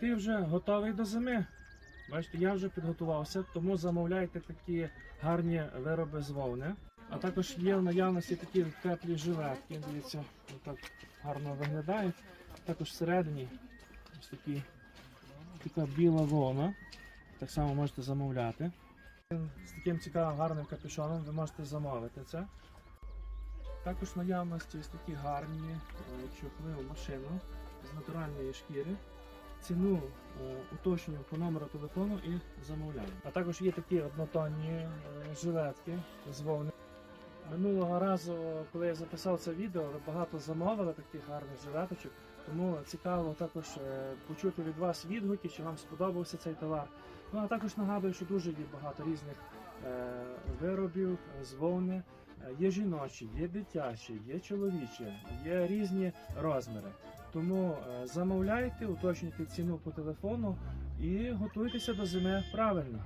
Ти вже готовий до зими? Бачите, я вже підготувався, тому замовляйте такі гарні вироби з вовни. А також є в наявності такі теплі жилетки. Дивіться, так гарно виглядають. Також всередині ось такі, така біла вовна. Так само можете замовляти. З таким цікавим гарним капюшоном ви можете замовити це. Також в наявності ось такі гарні чохли в машину з натуральної шкіри. Ціну е, уточнюю по номеру телефону і замовляю. А також є такі однотонні е, жилетки з вовни. Минулого разу, коли я записав це відео, ви багато замовили таких гарних жилеточок, тому цікаво також е, почути від вас відгуки, чи вам сподобався цей товар. Ну а також нагадую, що дуже є багато різних виробів з вовни. Є жіночі, є дитячі, є чоловічі, є різні розміри. Тому е, замовляйте, уточнюйте ціну по телефону і готуйтеся до зими правильно.